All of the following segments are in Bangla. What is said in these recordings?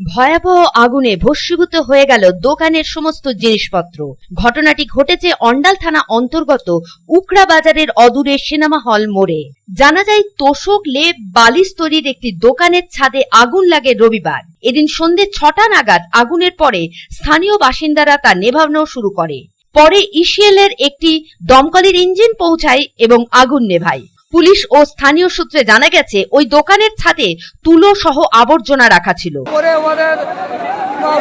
ভয়াবহ আগুনে ভস্মীভূত হয়ে গেল দোকানের সমস্ত জিনিসপত্র। ঘটনাটি ঘটেছে অন্ডাল থানা অন্তর্গত উকড়া বাজারের অদূরে সিনেমা হল মোড়ে। জানা যায়, তোষক লেপ বালিশ তৈরির একটি দোকানের ছাদে আগুন লাগে রবিবার। এদিন সন্ধে ছটা নাগাদ আগুনের পরে স্থানীয় বাসিন্দারা তা নেভানো শুরু করে। পরে ইসিএল এর একটি দমকলের ইঞ্জিন পৌঁছায় এবং আগুন নেভায়। পুলিশ ও স্থানীয় সূত্রে জানা গেছে ওই দোকানের ছাদে তুলো সহ আবর্জনা রাখা ছিল।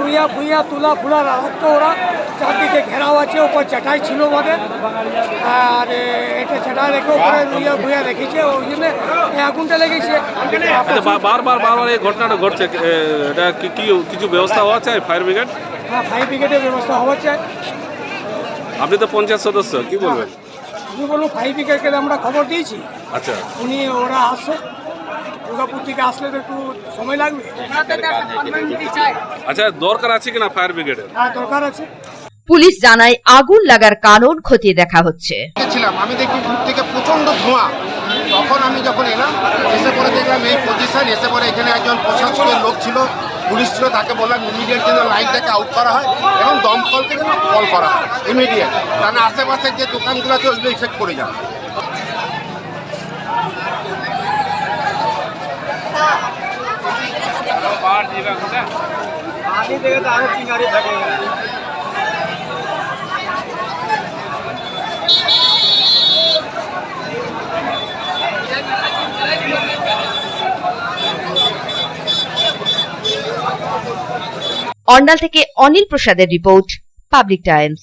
রুইয়া ফুইয়া তুলা ফুলা রাখতো ওরা চারদিকে ঘেরাও আছে ওপর চাটাই ছিল ওদের আর এটা চাটাই রেখে ওপরে রুইয়া ফুইয়া রেখেছে ওই জন্য এই আগুনটা লেগেছে। আচ্ছা বারবার বারবার এই ঘটনাটা ঘটছে এটা কি কি কিছু ব্যবস্থা হওয়া চাই ফায়ার ব্রিগেড? হ্যাঁ ফায়ার ব্রিগেডের ব্যবস্থা হওয়া চাই। আপনি তো পঞ্চায়েত সদস্য কি বলবেন? আমি বলব ফাইভ ব্রিগেডকে আমরা খবর দিয়েছি। আচ্ছা। উনি ওরা আসছে। দুর্গাপুর থেকে আসলে তো একটু সময় লাগবে। আচ্ছা দরকার আছে কিনা ফায়ার ব্রিগেডের হ্যাঁ দরকার আছে। পুলিশ জানায় আগুন লাগার কারণ খতিয়ে দেখা হচ্ছে। ছিলাম আমি দেখি দূর থেকে প্রচণ্ড ধোঁয়া। তখন আমি যখন এলাম এসে পরে দেখলাম এই পজিশন এসে পরে এখানে একজন প্রশাসনের লোক ছিল, পুলিশ ছিল, তাকে বললাম ইমিডিয়েট যেন লাইনটাকে আউট করা হয় এবং দমকলকে যেন কল করা হয় ইমিডিয়েট কারণ আশেপাশে যে দোকানগুলো আছে ওইগুলো ইফেক্ট করে যাবে অন্ডাল থেকে অনিল প্রসাদের রিপোর্ট পাবলিক টাইমস।